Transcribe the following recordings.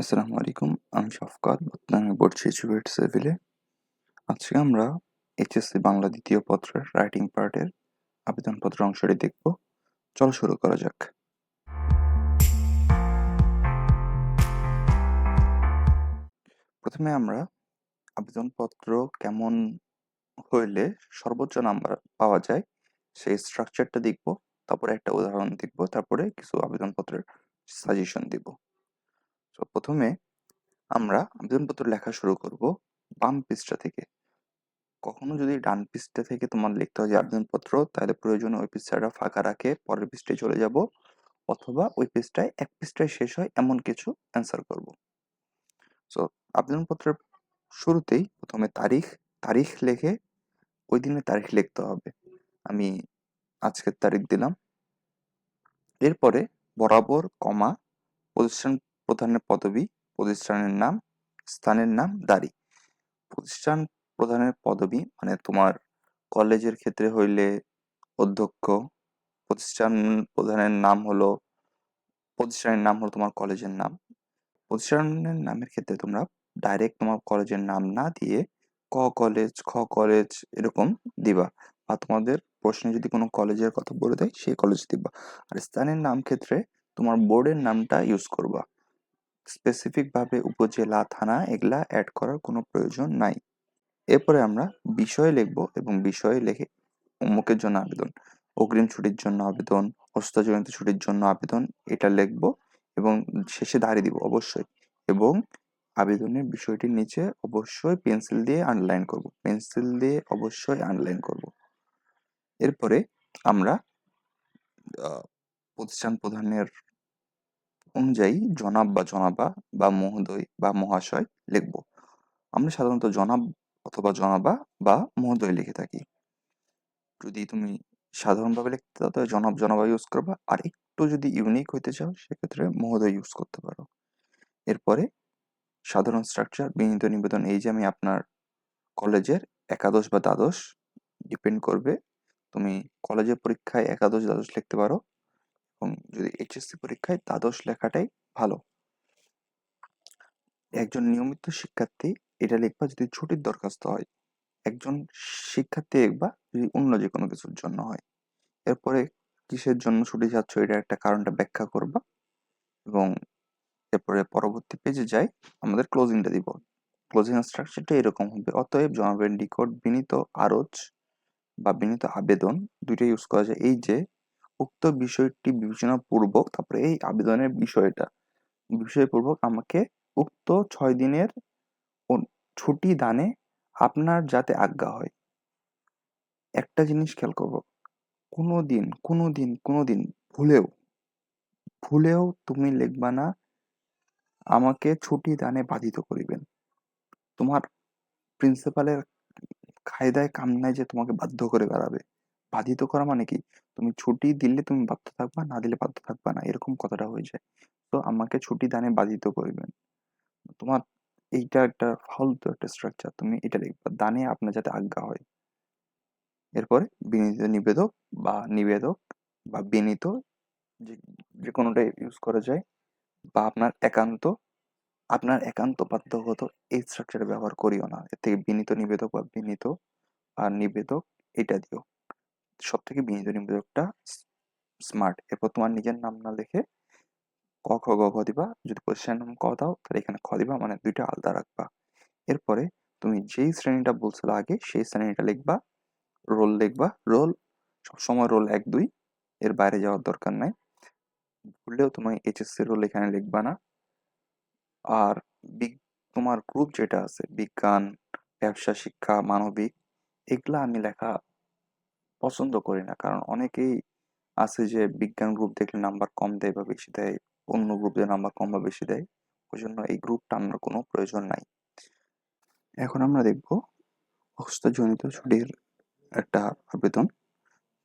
আসসালামু আলাইকুম, আমি শফকাত, বর্তমানে পড়ছি চুয়েট সিভিলে আজকে আমরা এইচএসসি বাংলা দ্বিতীয় পত্রের রাইটিং পার্টের আবেদনপত্র অংশটি দেখব। চলো শুরু করা যাক। প্রথমে আমরা আবেদনপত্র কেমন হইলে সর্বোচ্চ নাম্বার পাওয়া যায়, সেই স্ট্রাকচারটা দেখব, তারপরে একটা উদাহরণ দেখব, তারপরে কিছু আবেদনপত্রের সাজেশন দিব। প্রথমে আমরা আবেদনপত্র লেখা শুরু করব বাম পৃষ্ঠা থেকে। কখনো যদি ডান পৃষ্ঠা থেকে তোমার লিখতে হয় যে আবেদনপত্র, তাহলে প্রয়োজনে ওই পৃষ্ঠাটা ফাঁকা রাখে পরের পৃষ্ঠায় চলে যাব অথবা ওই পৃষ্ঠায় এক পৃষ্ঠায় শেষ হয় এমন কিছু অ্যান্সার করব। সো আবেদনপত্রের শুরুতেই প্রথমে তারিখ তারিখ লিখে ওই দিনের তারিখ লিখতে হবে। আমি আজকের তারিখ দিলাম। এরপরে বরাবর, কমা প্রতিষ্ঠান প্রধানের পদবি, প্রতিষ্ঠানের নাম, স্থানের নাম দাড়ি। প্রতিষ্ঠান প্রধানের পদবি মানে তোমার কলেজের ক্ষেত্রে হইলে অধ্যক্ষ, প্রতিষ্ঠান প্রধানের নাম হলো, প্রতিষ্ঠানের নাম হলো তোমার কলেজের নাম। প্রতিষ্ঠানের নামের ক্ষেত্রে তোমরা ডাইরেক্ট তোমার কলেজের নাম না দিয়ে ক কলেজ, খ কলেজ এরকম দিবা। বা তোমাদের প্রশ্নে যদি কোনো কলেজের কথা বলে দেয়, সেই কলেজ দিবা। আর স্থানের নাম ক্ষেত্রে তোমার বোর্ডের নামটা ইউজ করবা। স্পেসিফিক ভাবে উপজেলা, থানা এগুলা অ্যাড করার কোনো প্রয়োজন নাই। এরপরে আমরা বিষয় লিখব এবং বিষয়ে লিখে অমুকের জন্য আবেদন, অগ্রিম ছুটির জন্য আবেদন হস্তজনিত ছুটির জন্য আবেদন, এটা লিখব এবং শেষে দাঁড়িয়ে দিব অবশ্যই এবং আবেদনের বিষয়টির নিচে অবশ্যই পেন্সিল দিয়ে আন্ডারলাইন করব পেন্সিল দিয়ে অবশ্যই আন্ডারলাইন করব। এরপরে আমরা প্রতিষ্ঠান প্রধানের অনুযায়ী জনাব বা জনাবা বা মহোদয় বা মহাশয় লিখব। আমরা সাধারণত জনাব অথবা জনাবা বা মহোদয় লিখে থাকি। যদি তুমি সাধারণভাবে লিখতে চাও, তাহলে জনাব, জনাবা ইউজ করবা। আর একটু যদি ইউনিক হইতে চাও, সেক্ষেত্রে মহোদয় ইউজ করতে পারো। এরপরে সাধারণ স্ট্রাকচার বিনীত নিবেদন, এই যে আমি আপনার কলেজের একাদশ বা দ্বাদশ ডিপেন্ড করবে। তুমি কলেজের পরীক্ষায় একাদশ, দ্বাদশ লিখতে পারো। এবং যদি এইচএসসি পরীক্ষায় দ্বাদশ লেখাটাই ভালো। একজন নিয়মিত শিক্ষার্থী এটা লিখবা যদি ছুটির দরখাস্ত হয়, একজন শিক্ষার্থী লিখবা যদি অন্য যে কোনো কিছুর জন্য হয়। এরপরে কিসের জন্য ছুটি যাচ্ছ এটা একটা কারণটা ব্যাখ্যা করবা এবং এরপরে পরবর্তী পেজে যাই, আমাদের ক্লোজিংটা দিব। ক্লোজিং স্ট্রাকচারটা এরকম হবে, অতএব জনাবের নিকট বিনীত আরজ বা বিনীত আবেদন দুইটা ইউজ করা যায়। এই যে উক্ত বিষয়টি বিবেচনা পূর্বক তারপরে এই আবেদনের বিষয়টা বিষয়পূর্বক আমাকে উক্ত ছয় দিনের ছুটি দানে আপনার যাতে আজ্ঞা হয়। একটা জিনিস খেয়াল করব কোনো দিন কোনো দিন কোনো দিন ভুলেও ভুলেও তুমি লিখবা না, আমাকে ছুটি দানে বাধিত করিবেন। তোমার প্রিন্সিপালের খায়দায় কাম নাই যে তোমাকে বাধ্য করে বেড়াবে। বাধিত করা মানে কি? তুমি ছুটি দিলে তুমি বাধ্য থাকবা, না দিলে বাধ্য থাকবা না, এরকম কথাটা হয়ে যায়। তো আমাকে ছুটি দানে বাধিত করবেন। তোমার এইটা একটা ফালতু একটা স্ট্রাকচার তুমি এটা লিখবা দানে আপনার যাতে আজ্ঞা হয়। এরপরে বিনীত নিবেদক বা নিবেদক বা বিনীত যে যে কোনোটাই ইউজ করা যায় বা আপনার একান্ত আপনার একান্ত বাধ্যগত এই স্ট্রাকচারে ব্যবহার করিও না। এর থেকে বিনীত নিবেদক বা বিনীত আর নিবেদক, এটা দিও। সব থেকে বিনীত নিবেদকটা স্মার্ট এরপর তোমার নিজের নাম না লিখে ক, খ, গ ঘ দিবা। যদি কোশ্চেন নাম ক দাও, তাহলে এখানে খ দিবা মানে দুইটা আলাদা রাখবা। এরপরে তুমি যেই শ্রেণীটা বলছিল আগে, সেই শ্রেণীটা লিখবা রোল লিখবা। রোল সবসময় রোল এক, দুই, এর বাইরে যাওয়ার দরকার নাই। ভুললেও তুমি এইচএসসি রোল এখানে লিখবা না। আর বিগ, তোমার গ্রুপ যেটা আছে, বিজ্ঞান, ব্যবসা, শিক্ষা, মানবিক, এগুলা আমি লেখা পছন্দ করি না। কারণ অনেকেই আছে যে বিজ্ঞান গ্রুপ দেখলে নাম্বার কম দেয় বা বেশি দেয়, অন্য গ্রুপে নাম্বার কম বা বেশি দেয় ওই জন্য এই গ্রুপটা আমার কোনো প্রয়োজন নাই। এখন আমরা দেখব অসুস্থজনিত ছুটির একটা আবেদন।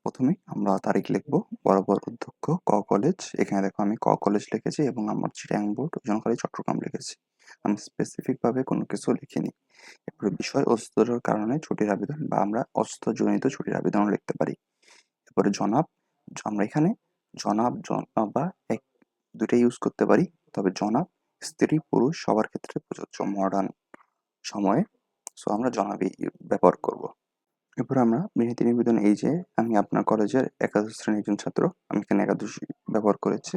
প্রথমে আমরা তারিখ লিখব। বরাবর অধ্যক্ষ, ক কলেজ। এখানে দেখো আমি ক কলেজ লিখেছি এবং আমার চিটাং বোর্ড ওজনখালী চট্টগ্রাম লিখেছি। আমি স্পেসিফিকভাবে কোনো কিছু লিখিনি। এরপরে বিষয় অস্ত্রের কারণে ছুটির আবেদন বা আমরা অস্ত্রজনিত ছুটির আবেদন লিখতে পারি। এরপরে জনাব, আমরা এখানে জনাব জনাব বা এক দুটাই ইউজ করতে পারি। তবে জনাব, স্ত্রী, পুরুষ সবার ক্ষেত্রে প্রযোজ্য মডার্ন সময়ে। সো আমরা জনাবি ব্যবহার করব। এরপর আমরা বিনীতি নিবেদন এই যে, আমি আপনার কলেজের একাদশ শ্রেণির একজন ছাত্র, আমি এখানে একাদশী ব্যবহার করেছি।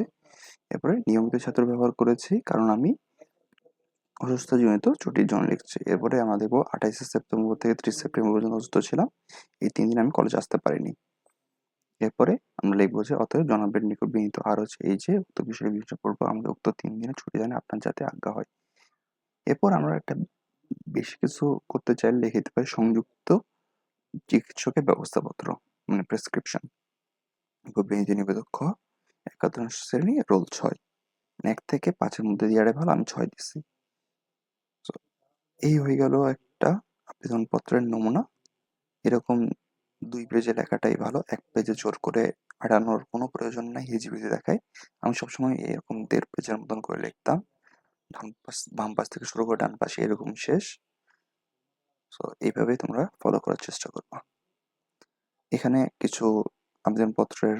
এরপরে নিয়মিত ছাত্র ব্যবহার করেছি কারণ আমি অসুস্থজনিত ছুটির জন্য লিখছি। এরপরে আমরা দেখব আঠাইশে সেপ্টেম্বর থেকে ত্রিশ সেপ্টেম্বর পর্যন্ত অসুস্থ ছিলাম। এই তিন দিন আমি কলেজে আসতে পারিনি। এরপরে আমরা লিখব যে, অতএব জনাবের নিকট বিনীত আর হচ্ছে এই যে, উক্ত বিষয়ে বিবেচনা করব আমাকে উক্ত তিন দিনের ছুটি দেন আপনার যাতে আজ্ঞা হয়। এরপর আমরা একটা বেশি কিছু করতে চাইলে লিখে দিতে পারি সংযুক্ত চিকিৎসকের ব্যবস্থাপত্র মানে প্রেসক্রিপশন বিনীতি নিবেদক খ একাদশ শ্রেণি রোল ছয়। মানে এক থেকে পাঁচের মধ্যে দিয়ারে ভালো আমি ছয় So, এই হয়ে গেল একটা আবেদনপত্রের নমুনা। এরকম দুই পেজে লেখাটাই ভালো। এক পেজে জোর করে আড়ানোর কোনো প্রয়োজন নাই হিজিবিজি দেখায়। আমি সবসময় এরকম দেড় পেজের মতন করে লিখতাম। ডান পাশ বাম পাশ থেকে শুরু করে ডান পাশে এরকম শেষ। সো এইভাবে তোমরা ফলো করার চেষ্টা করবা। এখানে কিছু আবেদনপত্রের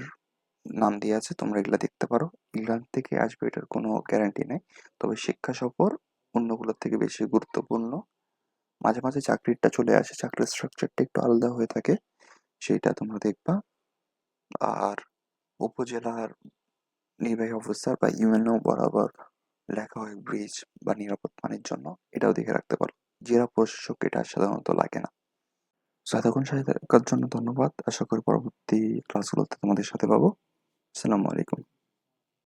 নাম দিয়ে আছে, তোমরা এগুলা দেখতে পারো। ইংল্যান্ড থেকে আসবে, এটার কোনো গ্যারান্টি নেই। তবে শিক্ষা সফর অন্যগুলোর থেকে বেশি গুরুত্বপূর্ণ। মাঝে মাঝে চাকরিটা চলে আসে, চাকরির স্ট্রাকচারটা একটু আলাদা হয়ে থাকে, সেইটা তোমরা দেখবা। আর উপজেলার নির্বাহী অফিসার বা ইউএনও বরাবর লেখা হয় ব্রিজ বা নিরাপদ পানির জন্য, এটাও দেখে রাখতে পারো। জেলা প্রশাসক এটা সাধারণত লাগে না। সাধারণ এতক্ষণ জন্য ধন্যবাদ। আশা করি পরবর্তী ক্লাসগুলোতে তোমাদের সাথে পাবো। আসসালামু আলাইকুম।